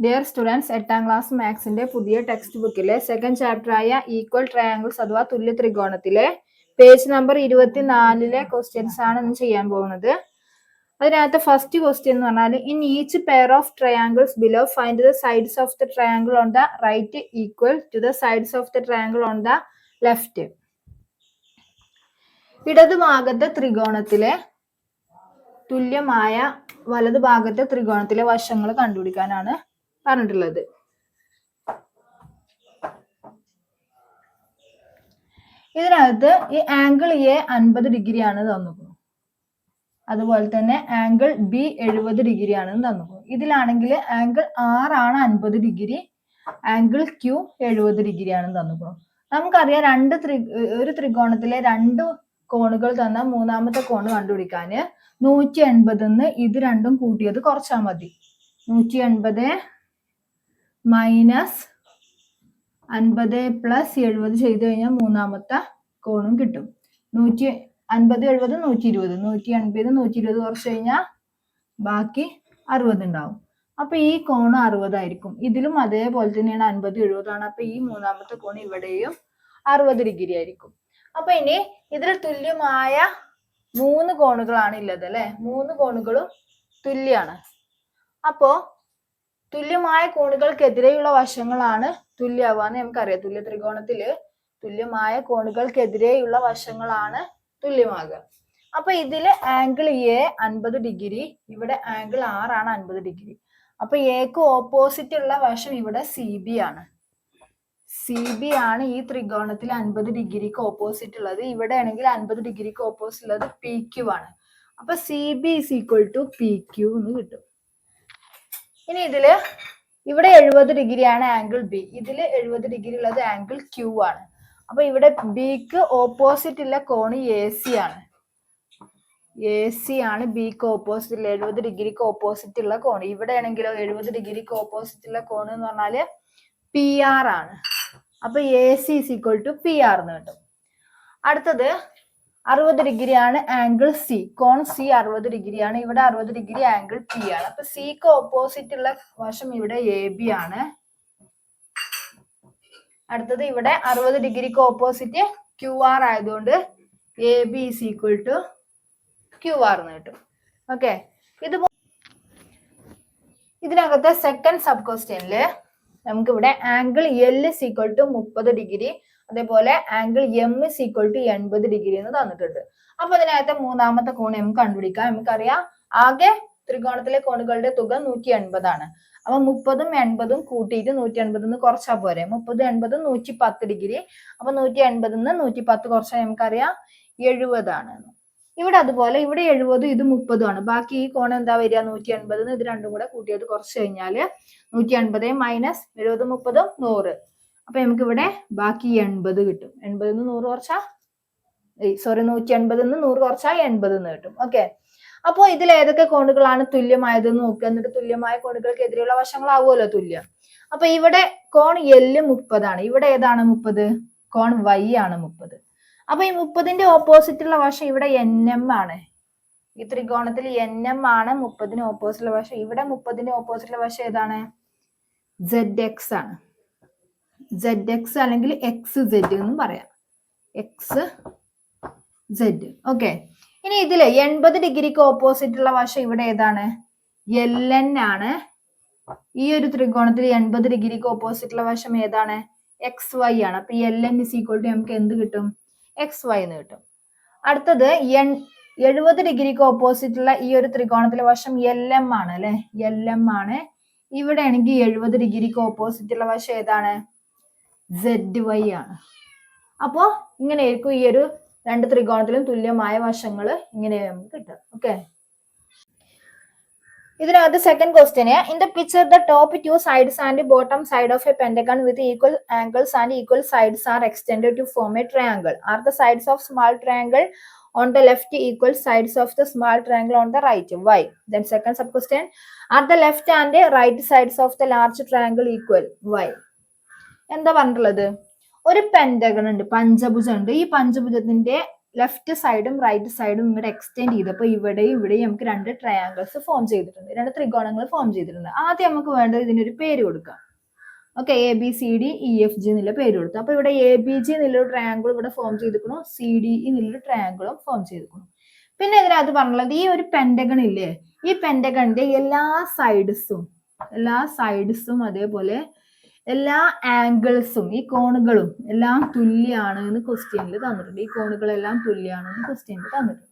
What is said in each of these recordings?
Dear students എട്ടാം class മാത്സിന്റെ പുതിയ ടെക്സ്റ്റ് ബുക്കിലെ സെക്കൻഡ് ചാപ്റ്റർ ആയ ഈക്വൽ ട്രയാങ്കിൾസ് അഥവാ തുല്യ ത്രികോണത്തിലെ പേജ് നമ്പർ ഇരുപത്തിനാലിലെ ക്വസ്റ്റ്യൻസ് ആണ് ഇന്ന് ചെയ്യാൻ പോകുന്നത്. അതിനകത്ത് ഫസ്റ്റ് ക്വസ്റ്റ്യൻ എന്ന് പറഞ്ഞാൽ in each pair of triangles below find the sides of the triangle on the right equal to the sides of the triangle on the left ഇടതുഭാഗത്തെ ത്രികോണത്തിലെ തുല്യമായ വലതുഭാഗത്തെ ത്രികോണത്തിലെ വശങ്ങൾ കണ്ടുപിടിക്കാനാണ് പറഞ്ഞിട്ടുള്ളത്. ഇതിനകത്ത് ഈ ആംഗിൾ എ അൻപത് ഡിഗ്രി ആണ് തന്നിരിക്കുന്നത് അതുപോലെ തന്നെ ആംഗിൾ ബി എഴുപത് ഡിഗ്രി ആണ് തന്നിരിക്കുന്നത് ഇതിലാണെങ്കിൽ ആംഗിൾ ആറാണ് അൻപത് ഡിഗ്രി ആംഗിൾ ക്യൂ എഴുപത് ഡിഗ്രി ആണ് തന്നിരിക്കുന്നത് നമുക്കറിയാം രണ്ട് ത്രി ഒരു ത്രികോണത്തിലെ രണ്ട് കോണുകൾ തന്ന മൂന്നാമത്തെ കോണ് കണ്ടുപിടിക്കാൻ നൂറ്റി എൺപത് ഇത് രണ്ടും കൂട്ടിയത് കുറച്ചാൽ മതി. നൂറ്റി എൺപത് മൈനസ് അൻപത് പ്ലസ് എഴുപത് ചെയ്ത് കഴിഞ്ഞാൽ മൂന്നാമത്തെ കോണും കിട്ടും. നൂറ്റി അൻപത് എഴുപത് നൂറ്റി ഇരുപത്. നൂറ്റി അൻപത് നൂറ്റി ഇരുപത് കുറച്ച് കഴിഞ്ഞാൽ ബാക്കി അറുപത് ഉണ്ടാവും. അപ്പൊ ഈ കോണ് അറുപതായിരിക്കും ഇതിലും അതേപോലെ തന്നെയാണ് അൻപത് എഴുപതാണ്. അപ്പൊ ഈ മൂന്നാമത്തെ കോൺ ഇവിടെയും അറുപത് ഡിഗ്രി ആയിരിക്കും. അപ്പൊ ഇനി ഇതിൽ തുല്യമായ മൂന്ന് കോണുകളാണ് ഉള്ളത് അല്ലെ? മൂന്ന് കോണുകളും തുല്യാണ്. അപ്പോ തുല്യമായ കോണുകൾക്കെതിരെയുള്ള വശങ്ങളാണ് തുല്യാവാന്ന് നമുക്കറിയാം തുല്യ ത്രികോണത്തിൽ തുല്യമായ കോണുകൾക്കെതിരെയുള്ള വശങ്ങളാണ് തുല്യമാകുക. അപ്പൊ ഇതിൽ ആംഗിൾ എ അൻപത് ഡിഗ്രി ഇവിടെ ആംഗിൾ ആറാണ് അൻപത് ഡിഗ്രി. അപ്പൊ എക്ക് ഓപ്പോസിറ്റ് ഉള്ള വശം ഇവിടെ സി ബി ആണ്. സി ബി ആണ് ഈ ത്രികോണത്തിൽ അൻപത് ഡിഗ്രിക്ക് ഓപ്പോസിറ്റ് ഉള്ളത്. ഇവിടെ ആണെങ്കിൽ അൻപത് ഡിഗ്രിക്ക് ഓപ്പോസിറ്റ് ഉള്ളത് പി ക്യു ആണ്. അപ്പൊ C B is equal to P Q എന്ന് കിട്ടും. ഇനി ഇതിൽ ഇവിടെ എഴുപത് ഡിഗ്രിയാണ് ആംഗിൾ ബി ഇതിൽ എഴുപത് ഡിഗ്രി ഉള്ളത് ആംഗിൾ ക്യൂ ആണ്. അപ്പൊ ഇവിടെ ബിക്ക് ഓപ്പോസിറ്റ് ഉള്ള കോണ് എ സി ആണ്. എ സി ആണ് ബിക്ക് ഓപ്പോസിറ്റ് ഉള്ള എഴുപത് ഡിഗ്രിക്ക് ഓപ്പോസിറ്റ് ഉള്ള കോണ്. ഇവിടെ ആണെങ്കിലോ എഴുപത് ഡിഗ്രിക്ക് ഓപ്പോസിറ്റ് ഉള്ള കോണ് എന്ന് പറഞ്ഞാൽ പി ആർ ആണ്. അപ്പൊ A C is equal to P R എന്ന് കിട്ടും. അടുത്തത് അറുപത് ഡിഗ്രിയാണ് ആംഗിൾ സി കോൺ സി അറുപത് ഡിഗ്രിയാണ് ഇവിടെ അറുപത് ഡിഗ്രി ആംഗിൾ പി ആണ്. അപ്പൊ സിക്ക് ഓപ്പോസിറ്റ് ഉള്ള വശം ഇവിടെ എ ബി ആണ്. അടുത്തത് ഇവിടെ അറുപത് ഡിഗ്രിക്ക് ഓപ്പോസിറ്റ് ക്യു ആർ ആയതുകൊണ്ട് A B is equal to Q R എന്ന് കിട്ടും. ഓക്കെ ഇത് ഇതിനകത്തെ സെക്കൻഡ് സബ് ക്വസ്റ്റ്യനിൽ നമുക്ക് ഇവിടെ angle L is equal to മുപ്പത് ഡിഗ്രി അതേപോലെ angle M is equal to എൺപത് ഡിഗ്രി എന്ന് തന്നിട്ടുണ്ട്. അപ്പൊ അതിനകത്തെ മൂന്നാമത്തെ കോൺ എം കണ്ടുപിടിക്കാം. നമുക്കറിയാം ആകെ ത്രികോണത്തിലെ കോണുകളുടെ തുക നൂറ്റി എൺപതാണ് അപ്പൊ മുപ്പതും എൺപതും കൂട്ടിയിട്ട് നൂറ്റി എൺപതിന്ന് കുറച്ചാ പോരെ. മുപ്പത് എൺപത് നൂറ്റി പത്ത് ഡിഗ്രി അപ്പൊ നൂറ്റി എൺപതിന്ന് നൂറ്റി പത്ത് കുറച്ചാൽ നമുക്കറിയാം എഴുപതാണ് ഇവിടെ അതുപോലെ ഇവിടെ എഴുപതും ഇത് മുപ്പതുമാണ് ബാക്കി ഈ കോൺ എന്താ വരിക? നൂറ്റി എൺപതിന് ഇത് രണ്ടും കൂടെ കൂട്ടിയത് കുറച്ച് കഴിഞ്ഞാൽ നൂറ്റി എൺപത് മൈനസ് എഴുപത് മുപ്പതും നൂറ്. അപ്പൊ നമുക്ക് ഇവിടെ ബാക്കി എൺപത് കിട്ടും. എൺപതിൽ നിന്ന് നൂറ് കുറച്ചാ? സോറി നൂറ്റി എൺപതിൽ നിന്ന് നൂറ് കുറച്ചാ എൺപത് കിട്ടും. ഓക്കെ അപ്പോൾ ഇതിൽ ഏതൊക്കെ കോണുകളാണ് തുല്യമായത് നോക്കുക. എന്നിട്ട് തുല്യമായ കോണുകൾക്ക് എതിരെയുള്ള വശങ്ങളാവുമല്ലോ തുല്യം. അപ്പൊ ഇവിടെ കോൺ എല്ല് മുപ്പതാണ്. ഇവിടെ ഏതാണ് മുപ്പത്? കോൺ വൈ ആണ് മുപ്പത്. അപ്പൊ ഈ മുപ്പതിന്റെ ഓപ്പോസിറ്റ് ഉള്ള വശം ഇവിടെ എൻ എം ആണ്. ഈ ത്രികോണത്തിൽ എൻ എം ആണ് മുപ്പതിന് ഓപ്പോസിറ്റ് ഉള്ള വശം. ഇവിടെ മുപ്പതിന്റെ ഓപ്പോസിറ്റ് ഉള്ള വശം ഏതാണ്? സെഡ് എക്സ് ആണ്. സെഡ് എക്സ് അല്ലെങ്കിൽ എക്സ് സെഡ് എന്നും പറയാം. എക്സ് സെഡ് ഓക്കെ ഇനി ഇതിൽ എൺപത് ഡിഗ്രിക്ക് ഓപ്പോസിറ്റ് ഉള്ള വശം ഇവിടെ ഏതാണ്? എൽ എൻ ആണ്. ഈ ഒരു ത്രികോണത്തിൽ എൺപത് ഡിഗ്രിക്ക് ഓപ്പോസിറ്റ് ഉള്ള വശം ഏതാണ്? എക്സ് വൈ ആണ്. അപ്പൊ L N is equal to നമുക്ക് എന്ത് കിട്ടും? എക്സ് വൈ എന്ന് കിട്ടും. അടുത്തത് എൺ എഴുപത് ഡിഗ്രിക്ക് ഓപ്പോസിറ്റ് ഉള്ള ഈ ഒരു ത്രികോണത്തിലെ വശം എൽ എം ആണ് അല്ലെ? എൽ എം ആണ്. ഇവിടെ ആണെങ്കിൽ എഴുപത് ഡിഗ്രിക്ക് ഓപ്പോസിറ്റ് ഉള്ള വശം ഏതാണ്? സെഡ് വൈ ആണ്. അപ്പോ ഇങ്ങനെയായിരിക്കും ഈ ഒരു രണ്ട് ത്രികോണത്തിലും തുല്യമായ വശങ്ങൾ ഇങ്ങനെ നമുക്ക് കിട്ടുക. ഓക്കെ ഇതിനകത്ത് second question in the picture the top two sides and bottom side of a pentagon with equal angles and equal sides are extend to form a triangle are the sides of small triangle on the left equal sides of the small triangle on the right why then second sub question are the left and right sides of the large triangle equal why? എന്താ പറഞ്ഞിട്ടുള്ളത്? ഒരു pentagon ഉണ്ട് പഞ്ചഭുജം ഉണ്ട്. ഈ പഞ്ചഭുജത്തിന്റെ left സൈഡും right സൈഡും ഇങ്ങോട്ട് extend ചെയ്തപ്പോൾ ഇവിടെയും ഇവിടെയും നമുക്ക് രണ്ട് ട്രയാങ്കിൾസ് ഫോം ചെയ്തിട്ടുണ്ട്. രണ്ട് ത്രികോണങ്ങൾ ഫോം ചെയ്തിട്ടുണ്ട്. ആദ്യം നമുക്ക് വേണ്ടത് ഇതിനൊരു പേര് കൊടുക്കാം. Okay A B C D E F G എന്നുള്ള പേര് കൊടുത്തു. അപ്പൊ ഇവിടെ എ ബി ജി എന്നുള്ളൊരു ട്രയാങ്കിൾ ഇവിടെ ഫോം ചെയ്തിരിക്കണു സി ഡി ഇ എന്നുള്ളൊരു ട്രയാങ്കിളും ഫോം ചെയ്തിരിക്കണു പിന്നെ ഇതിനകത്ത് പറഞ്ഞുള്ളത് ഈ ഒരു പെൻഡഗൺ ഇല്ലേ? ഈ പെൻഡഗണിന്റെ എല്ലാ സൈഡ്സും എല്ലാ സൈഡ്സും അതേപോലെ എല്ലാ ആംഗിൾസും ഈ കോണുകളും എല്ലാം തുല്യാണ് എന്ന് ക്വസ്റ്റ്യനിൽ തന്നിട്ടുണ്ട്. ഈ കോണുകളെല്ലാം തുല്യാണ് എന്ന് ക്വസ്റ്റ്യനിൽ തന്നിട്ടുണ്ട്.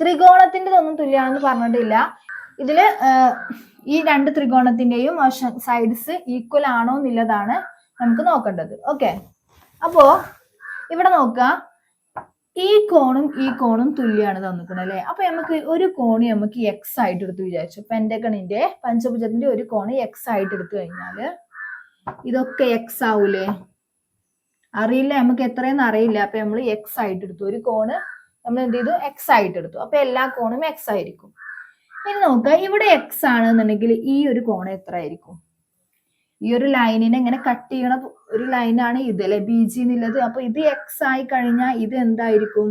ത്രികോണത്തിന്റെ ഒന്നും തുല്യാണെന്ന് പറഞ്ഞിട്ടില്ല. ഇതിൽ ഈ രണ്ട് ത്രികോണത്തിന്റെയും സൈഡ്സ് ഈക്വൽ ആണോ എന്നുള്ളതാണ് നമുക്ക് നോക്കേണ്ടത്. ഓക്കെ അപ്പോ ഇവിടെ നോക്കുക ഈ കോണും ഈ കോണും തുല്യാണ് തന്നിട്ടുണ്ട് അല്ലെ? അപ്പൊ നമുക്ക് ഒരു കോണ് നമുക്ക് എക്സ് ആയിട്ട് എടുത്ത് വിചാരിച്ചു. പെൻഡഗണിന്റെ പഞ്ചഭുജത്തിന്റെ ഒരു കോണ് എക്സ് ആയിട്ട് എടുത്തു കഴിഞ്ഞാൽ ഇതൊക്കെ എക്സ് ആവൂലേ? അറിയില്ല നമുക്ക് എത്രയെന്ന് അറിയില്ല. അപ്പൊ നമ്മൾ എക്സ് ആയിട്ട് എടുത്തു. ഒരു കോണ് നമ്മൾ എന്ത് ചെയ്തു? എക്സ് ആയിട്ട് എടുത്തു. അപ്പൊ എല്ലാ കോണും എക്സ് ആയിരിക്കും. ഇനി നോക്കുക ഇവിടെ എക്സ് ആണെന്നുണ്ടെങ്കിൽ ഈ ഒരു കോൺ എത്ര ആയിരിക്കും ഈ ഒരു ലൈനിനെ ഇങ്ങനെ കട്ട് ചെയ്യണ ഒരു ലൈനാണ് ഇത് അല്ലെ? ബി ജി എന്നുള്ളത്. അപ്പൊ ഇത് എക്സ് ആയി കഴിഞ്ഞാൽ ഇത് എന്തായിരിക്കും?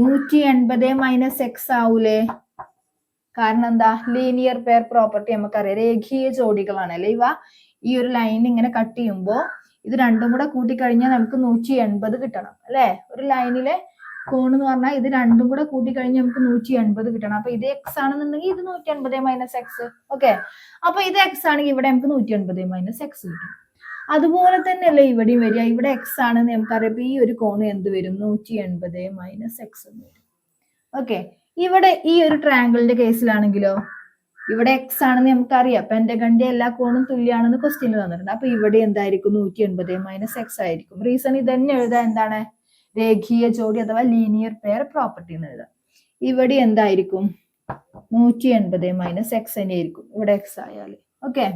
നൂറ്റി എൺപത് മൈനസ് എക്സ് ആവൂലേ? കാരണം എന്താ? ലീനിയർ പെയർ പ്രോപ്പർട്ടി നമുക്കറിയാം. രേഖീയ ജോഡികളാണ് അല്ലെ ഇവ? ഈ ഒരു ലൈൻ ഇങ്ങനെ കട്ട് ചെയ്യുമ്പോൾ ഇത് രണ്ടും കൂടെ കൂട്ടിക്കഴിഞ്ഞാൽ നമുക്ക് നൂറ്റി എൺപത് കിട്ടണം അല്ലെ? ഒരു ലൈനിലെ കോൺ എന്ന് പറഞ്ഞാൽ ഇത് രണ്ടും കൂടെ കൂട്ടിക്കഴിഞ്ഞാൽ നമുക്ക് നൂറ്റി എൺപത് കിട്ടണം. അപ്പൊ ഇത് എക്സ് ആണെന്നുണ്ടെങ്കിൽ ഇത് നൂറ്റി എൺപത് മൈനസ് എക്സ് ഓക്കെ അപ്പൊ ഇത് എക്സ് ആണെങ്കിൽ ഇവിടെ നമുക്ക് നൂറ്റി എൺപത് മൈനസ് എക്സ് കിട്ടും. അതുപോലെ തന്നെയല്ലേ ഇവിടെയും വരിക. ഇവിടെ എക്സ് ആണെന്ന് നമുക്കറിയാം. ഈ ഒരു കോൺ എന്ത് വരും? നൂറ്റി എൺപത് മൈനസ് എക്സ് എന്ന് വരും. ഓക്കെ ഇവിടെ ഈ ഒരു ട്രയാങ്കിളിന്റെ കേസിലാണെങ്കിലോ ഇവിടെ എക്സ് ആണെന്ന് നമുക്കറിയാം. ഗണ്ടി എല്ലാ കോണും തുല്യാണെന്ന് ക്വസ്റ്റ്യൻ തന്നിട്ടുണ്ട് അപ്പൊ ഇവിടെ എന്തായിരിക്കും? നൂറ്റി എൺപത് മൈനസ് എക്സ് ആയിരിക്കും. റീസൺ ഇത് തന്നെ എന്താണ്? രേഖീയ ജോഡി അഥവാ ലീനിയർ പെയർ പ്രോപ്പർട്ടി എന്ന് എഴുതാം ഇവിടെ എന്തായിരിക്കും? നൂറ്റി എൺപത് മൈനസ് എക്സ് തന്നെ ആയിരിക്കും. ഇവിടെ എക്സ് ആയാൽ ഓക്കെ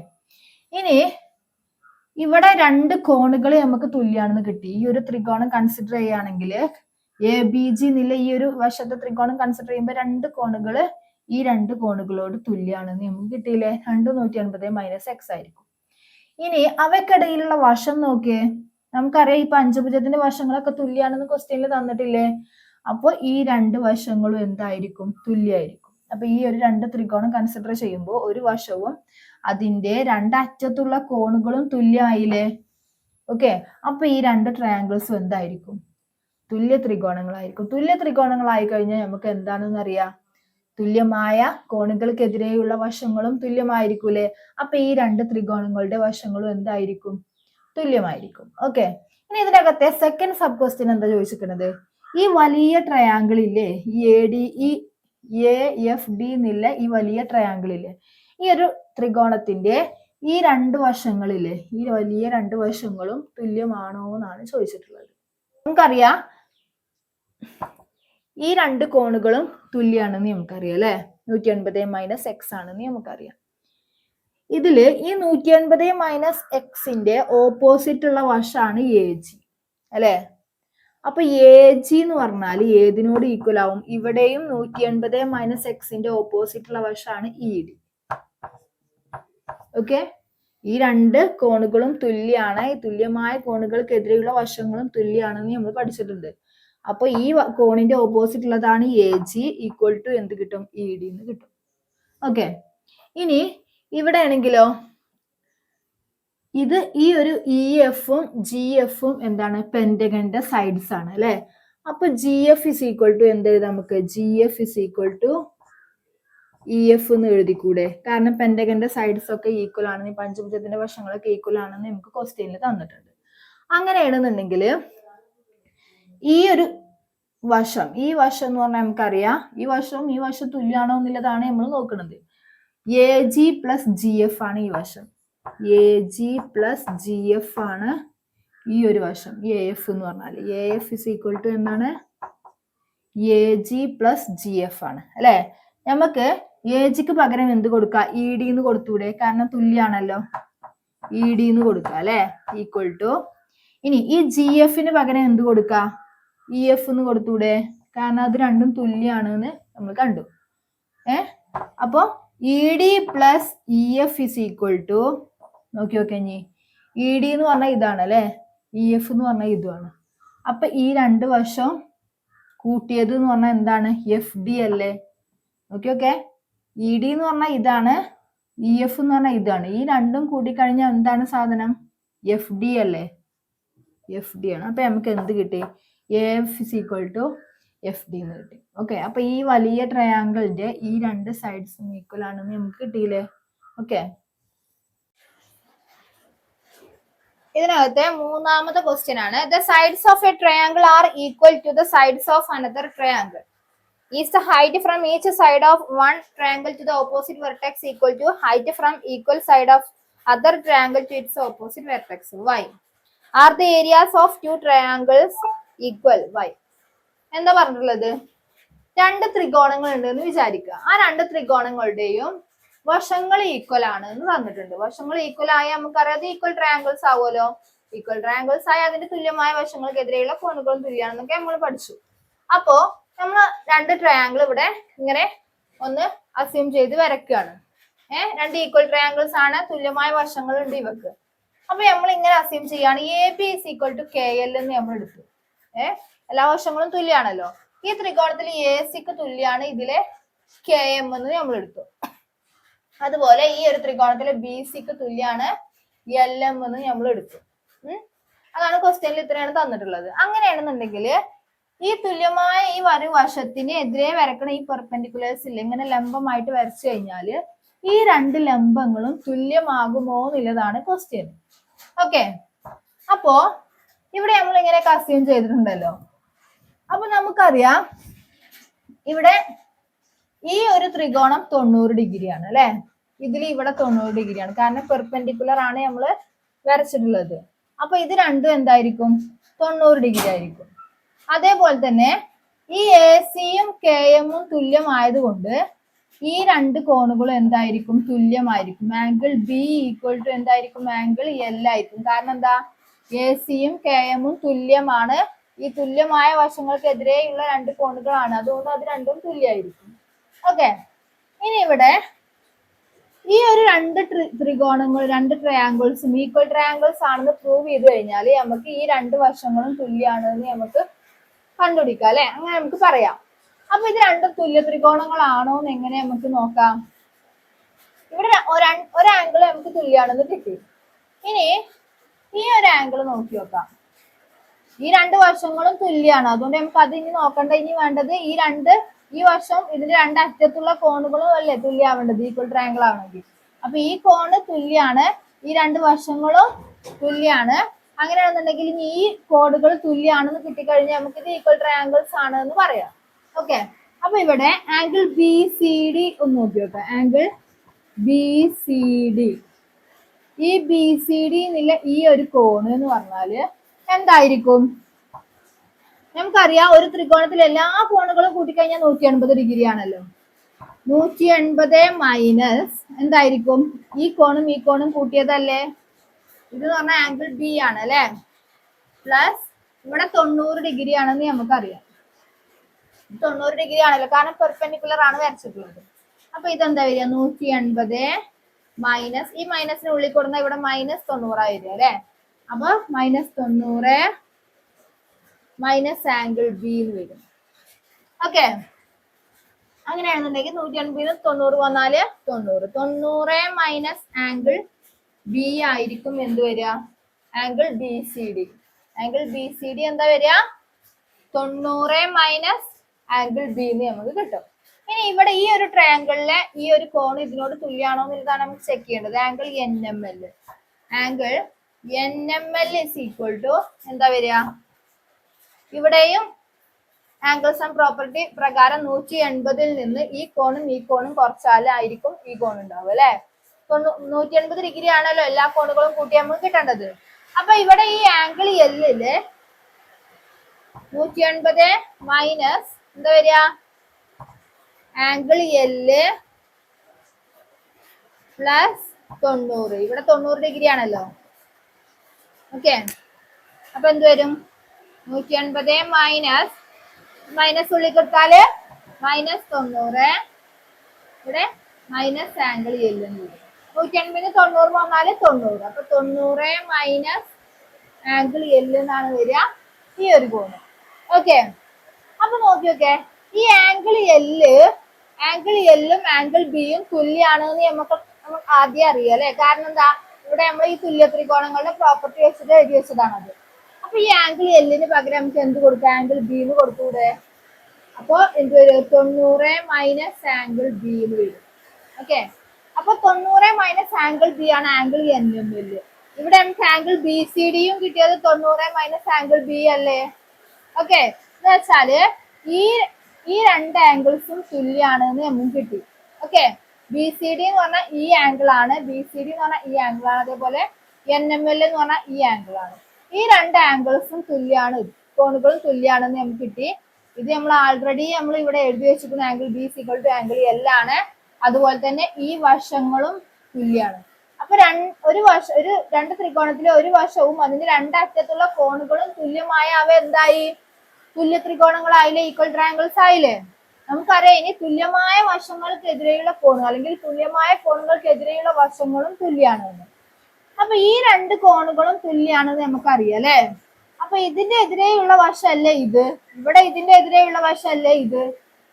ഇനി ഇവിടെ രണ്ട് കോണുകൾ നമുക്ക് തുല്യാണെന്ന് കിട്ടി. ഈ ഒരു ത്രികോണം കൺസിഡർ ചെയ്യുകയാണെങ്കിൽ എ ബി ജി നില ഈ ഒരു വശത്തെ ത്രികോണം കൺസിഡർ ചെയ്യുമ്പോൾ രണ്ട് കോണുകൾ ഈ രണ്ട് കോണുകളോട് തുല്യാണെന്ന് നമുക്ക് കിട്ടിയില്ലേ? രണ്ട് നൂറ്റി അൻപത് മൈനസ് എക്സ് ആയിരിക്കും. ഇനി അവയ്ക്കിടയിലുള്ള വശം നോക്കിയേ. നമുക്കറിയാം ഈ പഞ്ചഭുജത്തിന്റെ വശങ്ങളൊക്കെ തുല്യമാണെന്ന് ക്വസ്റ്റ്യനിൽ തന്നിട്ടില്ലേ? അപ്പോൾ ഈ രണ്ട് വശങ്ങളും എന്തായിരിക്കും? തുല്യമായിരിക്കും അപ്പൊ ഈ ഒരു രണ്ട് ത്രികോണം കൺസിഡർ ചെയ്യുമ്പോൾ ഒരു വശവും അതിന്റെ രണ്ടറ്റത്തുള്ള കോണുകളും തുല്യമായില്ലേ ഓക്കെ അപ്പൊ ഈ രണ്ട് ട്രയാങ്കിൾസും എന്തായിരിക്കും? തുല്യ ത്രികോണങ്ങളായിരിക്കും. തുല്യ ത്രികോണങ്ങളായി കഴിഞ്ഞാൽ നമുക്ക് എന്താണെന്ന് അറിയാം തുല്യമായ കോണുകൾക്കെതിരെയുള്ള വശങ്ങളും തുല്യമായിരിക്കൂലേ? അപ്പൊ ഈ രണ്ട് ത്രികോണങ്ങളുടെ വശങ്ങളും എന്തായിരിക്കും? തുല്യമായിരിക്കും. ഓക്കെ ഇനി ഇതിനകത്തെ സെക്കൻഡ് സബ് ക്വസ്റ്റ്യൻ എന്താ ചോദിച്ചിരിക്കുന്നത്? ഈ വലിയ ട്രയാങ്കിൾ ഇല്ലേ? ഈ എ ഡി ഈ എ എഫ് ഡി എന്നില്ല ഈ വലിയ ട്രയാങ്കിൾ ഇല്ലേ? ഈ ഒരു ത്രികോണത്തിന്റെ ഈ രണ്ട് വശങ്ങളില്ലേ? ഈ വലിയ രണ്ട് വശങ്ങളും തുല്യമാണോ എന്നാണ് ചോദിച്ചിട്ടുള്ളത്. നമുക്കറിയാം. ഈ രണ്ട് കോണുകളും തുല്യാണെന്ന് നമുക്കറിയാം അല്ലെ? നൂറ്റി എൺപത് മൈനസ് എക്സ് ആണെന്ന് നമുക്കറിയാം. ഇതിൽ ഈ നൂറ്റി എൺപത് മൈനസ് എക്സിന്റെ ഓപ്പോസിറ്റ് ഉള്ള വശമാണ് എ ജി അല്ലെ? അപ്പൊ എ ജി എന്ന് പറഞ്ഞാൽ ഏതിനോട് ഈക്വൽ ആവും? ഇവിടെയും നൂറ്റി എൺപത് മൈനസ് എക്സിന്റെ ഓപ്പോസിറ്റ് ഉള്ള വശമാണ് ഇ ഡി ഓക്കെ ഈ രണ്ട് കോണുകളും തുല്യാണ്. തുല്യമായ കോണുകൾക്കെതിരെയുള്ള വശങ്ങളും തുല്യാണെന്ന് നമ്മൾ പഠിച്ചിട്ടുണ്ട്. അപ്പൊ ഈ കോണിന്റെ ഓപ്പോസിറ്റ് ഉള്ളതാണ് എ ജി ഈക്വൽ ടു എന്ത് കിട്ടും? ഇ ഡി എന്ന് കിട്ടും. ഓക്കെ ഇനി ഇവിടെ ആണെങ്കിലോ ഇത് ഈ ഒരു ഇ എഫും ജി എഫും എന്താണ്? പെൻഡഗന്റെ സൈഡ്സ് ആണ് അല്ലെ? അപ്പൊ G F is equal to എന്ത് എഴുതാം നമുക്ക്? G F is equal to E F എന്ന് എഴുതിക്കൂടെ? കാരണം പെൻഡഗന്റെ സൈഡ്സ് ഒക്കെ ഈക്വൽ ഈ പഞ്ചഭുജത്തിന്റെ വശങ്ങളൊക്കെ ഈക്വൽ ആണെന്ന് നമുക്ക് ക്വസ്റ്റ്യനിൽ തന്നിട്ടുണ്ട്. അങ്ങനെയാണെന്നുണ്ടെങ്കിൽ ഈ ഒരു വശം ഈ വശം എന്ന് പറഞ്ഞാൽ നമുക്കറിയാം ഈ വശവും ഈ വശം തുല്യാണോ എന്നുള്ളതാണ് നമ്മൾ നോക്കുന്നത്. A G plus G F ആണ് ഈ വശം. A G plus G F ആണ് ഈ ഒരു വശം. എ എഫ് എന്ന് പറഞ്ഞാൽ A F is equal to എന്താണ്? A G plus G F ആണ്. അല്ലെ? നമുക്ക് എ ജിക്ക് പകരം എന്ത് കൊടുക്ക? ഇ ഡി എന്ന് കൊടുത്തൂടെ? കാരണം തുല്യാണല്ലോ. ഇ ഡി എന്ന് കൊടുക്ക അല്ലെ? ഈക്വൽ ടു ഇനി ഈ ജി എഫിന് പകരം എന്ത് കൊടുക്കാം? ഇ എഫ് എന്ന് കൊടുത്തൂടെ? കാരണം അത് രണ്ടും തുല്യാണ് എന്ന് നമ്മൾ കണ്ടു. ഏ? അപ്പോ E D plus E F is equal to നോക്കി നോക്കി ഇനി. ഇ ഡി എന്ന് പറഞ്ഞാൽ ഇതാണ് അല്ലെ? ഇ എഫ് എന്ന് പറഞ്ഞാൽ ഇതുമാണ്. അപ്പൊ ഈ രണ്ട് വശം കൂട്ടിയത് എന്ന് പറഞ്ഞാൽ എന്താണ്? എഫ് ഡി അല്ലേ? ഓക്കെ ഓക്കെ ഇ ഡി എന്ന് പറഞ്ഞാൽ ഇതാണ്. ഇ എഫ് എന്ന് പറഞ്ഞാൽ ഇതാണ്. ഈ രണ്ടും കൂട്ടിക്കഴിഞ്ഞാൽ എന്താണ് സാധനം? എഫ് ഡി അല്ലേ? എഫ് ഡി ആണ്. അപ്പൊ നമുക്ക് എന്ത് കിട്ടി? F is equal to F D എന്ന് കിട്ടി. ഓക്കെ അപ്പൊ ഈ വലിയ ട്രയാങ്കിളിന്റെ ഈ രണ്ട് സൈഡ്സും ഈക്വൽ ആണെന്ന് നമുക്ക് കിട്ടിയില്ലേ? ഓക്കെ ഇതിനകത്തെ മൂന്നാമത്തെ ക്വസ്റ്റ്യൻ ആണ്. The sides of a triangle are equal to the sides of another triangle is the height from each side of one triangle to the opposite vertex equal to height from equal side of other triangle to its opposite vertex why are the areas of two triangles equal why എന്താ പറഞ്ഞിട്ടുള്ളത്? രണ്ട് ത്രികോണങ്ങൾ ഉണ്ട് എന്ന് വിചാരിക്കുക. ആ രണ്ട് ത്രികോണങ്ങളുടെയും വശങ്ങൾ equal ആണ് എന്ന് തന്നിട്ടുണ്ട്. വശങ്ങൾ ഈക്വൽ ആയ നമുക്കറിയാം അത് ഈക്വൽ ട്രയാങ്കിൾസ് ആവുമല്ലോ. ഈക്വൽ ട്രയാങ്കിൾസ് ആയ അതിന്റെ തുല്യമായ വശങ്ങൾക്കെതിരെയുള്ള കോണുകളും തുല്യമാണെന്നൊക്കെ നമ്മൾ പഠിച്ചു. അപ്പോ നമ്മൾ രണ്ട് ട്രയാങ്കിൾ ഇവിടെ ഇങ്ങനെ ഒന്ന് അസ്യൂം ചെയ്ത് വരയ്ക്കുകയാണ്. ഏഹ് രണ്ട് ഈക്വൽ ട്രയാങ്കിൾസ് ആണ് തുല്യമായ വശങ്ങളുണ്ട് ഇവക്ക്. അപ്പൊ നമ്മൾ ഇങ്ങനെ അസ്യൂം ചെയ്യാണ് A B is equal to K L എന്ന് നമ്മൾ എടുത്തു ഏഹ് എല്ലാ വശങ്ങളും തുല്യാണല്ലോ. ഈ ത്രികോണത്തിൽ എ സിക്ക് തുല്യാണ് ഇതിലെ കെ എം എന്ന് നമ്മൾ എടുത്തു. അതുപോലെ ഈ ഒരു ത്രികോണത്തിലെ ബി സിക്ക് തുല്യാണ് എൽ എം എന്ന് നമ്മൾ എടുത്തു. അതാണ് ക്വസ്റ്റ്യനിൽ ഇത്രയാണ് തന്നിട്ടുള്ളത്. അങ്ങനെയാണെന്നുണ്ടെങ്കിൽ ഈ തുല്യമായ ഈ വരു വശത്തിന് എതിരെ വരക്കണ ഈ പെർപെൻഡിക്കുലേഴ്സ് ഇല്ല ഇങ്ങനെ ലംബമായിട്ട് വരച്ചു കഴിഞ്ഞാൽ ഈ രണ്ട് ലംബങ്ങളും തുല്യമാകുമോ എന്നുള്ളതാണ് ക്വസ്റ്റ്യൻ ഓക്കെ അപ്പോ ഇവിടെ നമ്മൾ ഇങ്ങനെ കസ്യൂം ചെയ്തിട്ടുണ്ടല്ലോ. അപ്പൊ നമുക്കറിയാം ഇവിടെ ഈ ഒരു ത്രികോണം തൊണ്ണൂറ് ഡിഗ്രിയാണ് അല്ലെ? ഇതിൽ ഇവിടെ തൊണ്ണൂറ് ഡിഗ്രിയാണ്. കാരണം പെർപെൻഡിക്കുലർ ആണ് നമ്മൾ വരച്ചിട്ടുള്ളത്. അപ്പൊ ഇത് രണ്ടും എന്തായിരിക്കും? തൊണ്ണൂറ് ഡിഗ്രി ആയിരിക്കും. അതേപോലെ തന്നെ ഈ എ സിയും കെ എമ്മും തുല്യമായതുകൊണ്ട് ഈ രണ്ട് കോണുകളും എന്തായിരിക്കും? തുല്യമായിരിക്കും. ആംഗിൾ ബി ഈക്വൽ ടു എന്തായിരിക്കും? ആംഗിൾ എൽ ആയിരിക്കും. കാരണം എന്താ? എ സിയും കെ എമ്മും തുല്യമാണ്. ഈ തുല്യമായ വശങ്ങൾക്കെതിരെയുള്ള രണ്ട് കോണുകളാണ്. അതുകൊണ്ട് അത് രണ്ടും തുല്യമായിരിക്കും. ഓക്കെ ഇനി ഇവിടെ ഈ ഒരു രണ്ട് ത്രി- ത്രികോണങ്ങൾ രണ്ട് ട്രയാങ്കിൾസും ഈക്വൽ ട്രയാങ്കിൾസ് ആണെന്ന് പ്രൂവ് ചെയ്ത് കഴിഞ്ഞാൽ നമുക്ക് ഈ രണ്ട് വശങ്ങളും തുല്യമാണെന്ന് നമുക്ക് കണ്ടുപിടിക്കാം അല്ലെ? അങ്ങനെ നമുക്ക് പറയാം. അപ്പൊ ഇത് രണ്ടും തുല്യ ത്രികോണങ്ങളാണോ എന്ന് എങ്ങനെ നമുക്ക് നോക്കാം? ഇവിടെ ഒരു ആംഗിൾ നമുക്ക് തുല്യമാണെന്ന് കിട്ടി. ഇനി ഈ ഒരു ആംഗിൾ നോക്കി നോക്കാം ഈ രണ്ട് വശങ്ങളും തുല്യമാണ് അതുകൊണ്ട് നമുക്ക് അത് ഇനി നോക്കണ്ട ഇനി വേണ്ടത് ഈ രണ്ട് ഈ വശം ഇതിന്റെ രണ്ട് അറ്റത്തുള്ള കോണുകളും അല്ലേ തുല്യാവേണ്ടത്? ഈക്വൽ ട്രയാങ്കിൾ ആവണമെങ്കിൽ അപ്പൊ ഈ കോണ് തുല്യാണ് ഈ രണ്ട് വശങ്ങളും തുല്യാണ്. അങ്ങനെയാണെന്നുണ്ടെങ്കിൽ ഇനി ഈ കോഡുകൾ തുല്യാണെന്ന് കിട്ടിക്കഴിഞ്ഞാൽ നമുക്ക് ഇത് ഈക്വൽ ട്രയാങ്കിൾസ് ആണ് എന്ന് പറയാം. ഓക്കെ അപ്പൊ ഇവിടെ ആംഗിൾ ബി സി ഡി ഒന്ന് നോക്കി നോക്കാം ആംഗിൾ ബി സി ഡി ഈ ബി സി ഡി എന്നുള്ള ഈ ഒരു കോണ് എന്ന് പറഞ്ഞാൽ എന്തായിരിക്കും? നമുക്കറിയാം ഒരു ത്രികോണത്തിൽ എല്ലാ കോണുകളും കൂട്ടിക്കഴിഞ്ഞാൽ നൂറ്റി എൺപത് ഡിഗ്രി ആണല്ലോ. നൂറ്റി എൺപത് മൈനസ് എന്തായിരിക്കും? ഈ കോണും ഈ കോണും കൂട്ടിയതല്ലേ? ഇത് എന്ന് പറഞ്ഞാൽ ആംഗിൾ ബി ആണ് അല്ലെ? പ്ലസ് ഇവിടെ തൊണ്ണൂറ് ഡിഗ്രി ആണെന്ന് നമുക്കറിയാം. തൊണ്ണൂറ് ഡിഗ്രി ആണല്ലോ. കാരണം പെർപെൻഡിക്കുലർ ആണ് വരച്ചിട്ടുള്ളത്. അപ്പൊ ഇതെന്താ വരിക? നൂറ്റി എൺപത് മൈനസ് ഈ മൈനസിന് ഉള്ളിൽ കൊടുന്ന ഇവിടെ മൈനസ് തൊണ്ണൂറായി വരും അല്ലെ? അപ്പൊ മൈനസ് തൊണ്ണൂറ് മൈനസ് ആംഗിൾ ബി എന്ന് വരും. ഓക്കെ. അങ്ങനെയാണെന്നുണ്ടെങ്കിൽ നൂറ്റി എൺപതിന് തൊണ്ണൂറ് വന്നാൽ തൊണ്ണൂറ്. തൊണ്ണൂറ് മൈനസ് ആംഗിൾ ബി ആയിരിക്കും എന്ത് വരിക? Angle B C D angle B C D എന്താ വരിക? തൊണ്ണൂറ് മൈനസ് ആംഗിൾ ബി എന്ന് നമുക്ക് കിട്ടും. ഇനി ഇവിടെ ഈ ഒരു ട്രയാങ്കിളിലെ ഈ ഒരു കോൺ ഇതിനോട് തുല്യാണോ എന്നുള്ളതാണ് നമുക്ക് ചെക്ക് ചെയ്യേണ്ടത്. Angle N M L angle N M L is equal to എന്താ വരിക? ഇവിടെയും ആംഗിൾ സം പ്രോപ്പർട്ടി പ്രകാരം നൂറ്റി എൺപതിൽ നിന്ന് ഈ കോണും ഈ കോണും കുറച്ചാലായിരിക്കും ഈ കോൺ ഉണ്ടാവും അല്ലെ? നൂറ്റി എൺപത് ഡിഗ്രി ആണല്ലോ എല്ലാ കോണുകളും കൂട്ടി നമുക്ക് കിട്ടേണ്ടത്. അപ്പൊ ഇവിടെ ഈ ആംഗിൾ എല്ലിൽ നൂറ്റി എൺപത് മൈനസ് എന്താ വരിക? ആംഗിൾ എൽ പ്ലസ് തൊണ്ണൂറ്. ഇവിടെ തൊണ്ണൂറ് ഡിഗ്രി ആണല്ലോ. ഓക്കെ അപ്പൊ എന്ത് വരും? നൂറ്റി അൻപത് മൈനസ് മൈനസ് ഉള്ളിൽ കൊടുത്താൽ മൈനസ് തൊണ്ണൂറ്. ഇവിടെ മൈനസ് ആംഗിൾ എല്ലും വരും. നൂറ്റി അൻപതിന് തൊണ്ണൂറ് വന്നാൽ തൊണ്ണൂറ്. അപ്പൊ തൊണ്ണൂറ് മൈനസ് ആംഗിൾ എല്ല് എന്നാണ് വരിക. ഈ ഒരു കോണ് ഓക്കെ അപ്പൊ നോക്കി നോക്കേ ഈ ആംഗിൾ എല്ല് ആംഗിൾ എല്ലും ആംഗിൾ ബിയും തുല്യാണ് എന്ന് നമുക്ക് നമുക്ക് ആദ്യം അറിയാം അല്ലെ? കാരണം എന്താ? ഇവിടെ നമ്മൾ ഈ തുല്യ ത്രികോണങ്ങളുടെ പ്രോപ്പർട്ടി വെച്ചിട്ട് എഴുതി വെച്ചതാണത് അപ്പൊ ഈ ആംഗിൾ എല്ലിന് പകരം നമുക്ക് എന്ത് കൊടുക്കാം? ആംഗിൾ ബി ബിന്ന് കൊടുത്തൂടെ? അപ്പൊ എന്ത് വരും? തൊണ്ണൂറ് മൈനസ് ആംഗിൾ ബി എന്ന് വരും. ഓക്കെ അപ്പൊ തൊണ്ണൂറ് മൈനസ് ആംഗിൾ ബി ആണ് ആംഗിൾ എൻ എം എൽ ഇവിടെ നമുക്ക് ആംഗിൾ ബി സി ഡിയും കിട്ടിയത് തൊണ്ണൂറ് മൈനസ് ആംഗിൾ ബി അല്ലേ? ഓക്കെ എന്ന് വെച്ചാൽ ഈ ഈ രണ്ട് ആംഗിൾസും തുല്യാണ് എന്ന് നമുക്ക് കിട്ടി. ഓക്കെ ബി സി ഡി എന്ന് പറഞ്ഞാൽ ഈ ആംഗിൾ ആണ്. ബി സി ഡി എന്ന് പറഞ്ഞാൽ ഈ ആംഗിൾ ആണ്. അതേപോലെ എൻ എം എൽ എന്ന് പറഞ്ഞാൽ ഈ ആംഗിൾ ആണ്. ഈ രണ്ട് ആംഗിൾസും തുല്യാണ്. കോണുകളും തുല്യാണെന്ന് നമുക്ക് കിട്ടി. ഇത് നമ്മൾ ആൾറെഡി നമ്മൾ ഇവിടെ എഴുതി വെച്ചിരിക്കുന്ന angle B C equal to angle L ആണ്. അതുപോലെ തന്നെ ഈ വശങ്ങളും തുല്യാണ്. അപ്പൊ ഒരു വശം ഒരു രണ്ട് ത്രികോണത്തിലെ ഒരു വശവും അതിന്റെ രണ്ടറ്റത്തുള്ള കോണുകളും തുല്യമായ അവ എന്തായി? തുല്യ ത്രികോണങ്ങളായില്ലേ? ഈക്വൽ ട്രയാങ്കിൾസ് ആയില്ലേ? നമുക്കറിയാം ഇനി തുല്യമായ വശങ്ങൾക്കെതിരെയുള്ള കോണുകൾ അല്ലെങ്കിൽ തുല്യമായ കോണുകൾക്കെതിരെയുള്ള വശങ്ങളും തുല്യാണ് എന്ന് അപ്പൊ ഈ രണ്ട് കോണുകളും തുല്യാണെന്ന് നമുക്കറിയാം അല്ലേ? അപ്പൊ ഇതിന്റെ എതിരെയുള്ള വശമല്ലേ ഇത്? ഇവിടെ ഇതിന്റെ എതിരെയുള്ള വശമല്ലേ ഇത്?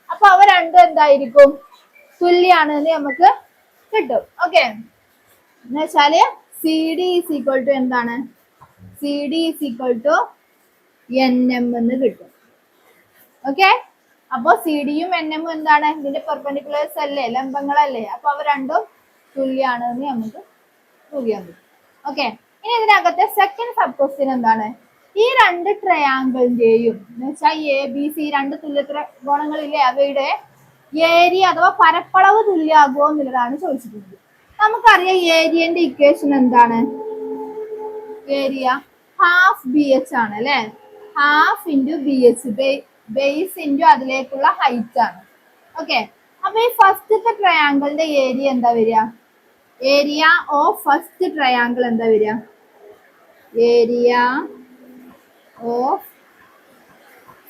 അപ്പൊ അവ രണ്ടും എന്തായിരിക്കും? തുല്യാണെന്ന് നമുക്ക് കിട്ടും ഓക്കെ? എന്ന് വെച്ചാൽ C D is equal to എന്താണ്? C D is equal to N M എന്ന് കിട്ടും. ഓക്കെ അപ്പൊ സി ഡിയും എൻ എമ്മും എന്താണ്? ഇതിന്റെ പെർപെൻഡിക്കുലേഴ്സ് അല്ലേ? ലംബങ്ങളല്ലേ? അപ്പൊ അവ രണ്ടും തുല്യാണ് നമുക്ക് പ്രൂവ് പറ്റും. ഓക്കെ ഇനി ഇതിനകത്തെ സെക്കൻഡ് സബ് ക്വസ്റ്റ്യൻ എന്താണ്? ഈ രണ്ട് ട്രയാങ്കിളിന്റെയും എന്ന് വെച്ചാൽ എ ബി സി രണ്ട് തുല്യ ത്രികോണങ്ങളില്ലേ അവയുടെ ഏരിയ അഥവാ പരപ്പളവ് തുല്യാകുമോ എന്നുള്ളതാണ് ചോദിച്ചിട്ടുള്ളത്. നമുക്കറിയാം ഏരിയന്റെ ഇക്വേഷൻ എന്താണ്? ഏരിയ ഹാഫ് ബി എച്ച് ആണ് അല്ലെ? Half into B H base into അതിലേക്കുള്ള ഹൈറ്റ് ആണ്. ഓക്കെ അപ്പൊ ഈ ഫസ്റ്റത്തെ ട്രയാങ്കിളിന്റെ ഏരിയ എന്താ വരിക? ഏരിയ ഓഫ് ഫസ്റ്റ് ട്രയാങ്കിൾ എന്താ വരിക? ഏരിയ ഓഫ്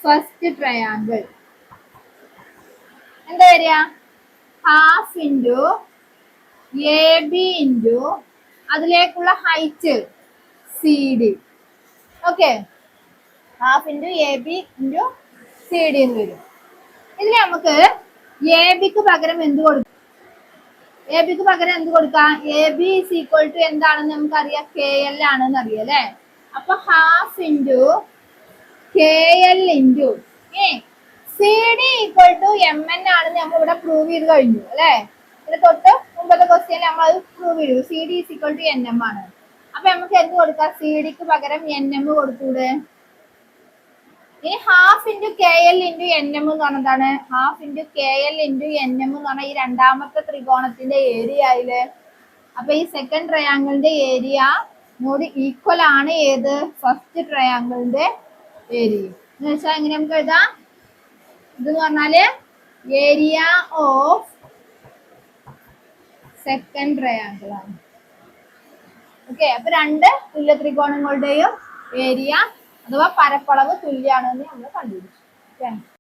ഫസ്റ്റ് ട്രയാങ്കിൾ എന്താ വരിക? Half into A B into അതിലേക്കുള്ള height C D okay half into A B into C D എന്ന് വരും ഇതിൽ നമുക്ക് എ ബിക്ക് പകരം എന്ത് കൊടുക്കും? എ ബിക്ക് പകരം എന്ത് കൊടുക്കാം? A B is equal to എന്താണെന്ന് നമുക്കറിയാം? കെ എൽ ആണെന്ന് അറിയാം അല്ലേ? അപ്പൊ half into K L into C D equal to M N ആണെന്ന് നമ്മൾ ഇവിടെ പ്രൂവ് ചെയ്ത് കഴിഞ്ഞു അല്ലേ? ഇത് തൊട്ട് മുമ്പത്തെ ക്വസ്റ്റ്യൻ നമ്മൾ അത് പ്രൂവ് ചെയ്തു. C D is equal to N M ആണ്. അപ്പൊ നമുക്ക് എന്ത് കൊടുക്കാം? സി ഡിക്ക് പകരം എൻ എം കൊടുത്തൂടെ? ഇനി half into K L into N M എന്ന് പറഞ്ഞതാണ്. Half into K L into N M എന്ന് പറഞ്ഞാൽ ഈ രണ്ടാമത്തെ ത്രികോണത്തിന്റെ ഏരിയ ആയിൽ അപ്പൊ ഈ സെക്കൻഡ് ട്രയാങ്കിളിന്റെ ഏരിയ നോട് ഈക്വൽ ആണ് ഏത്? ഫസ്റ്റ് ട്രയാങ്കിളിന്റെ ഏരിയ എന്ന് വെച്ചാൽ എങ്ങനെ നമുക്ക് എഴുതാം? ഇതെന്ന് പറഞ്ഞാൽ ഏരിയ ഓഫ് സെക്കൻഡ് ട്രയാങ്കിൾ ആണ്. ഓക്കെ അപ്പൊ രണ്ട് തുല്യ ത്രികോണങ്ങളുടെയും ഏരിയ അഥവാ പരപ്പളവ് തുല്യാണെന്ന് നമ്മൾ കണ്ടുപിടിച്ചു. ഓക്കെ?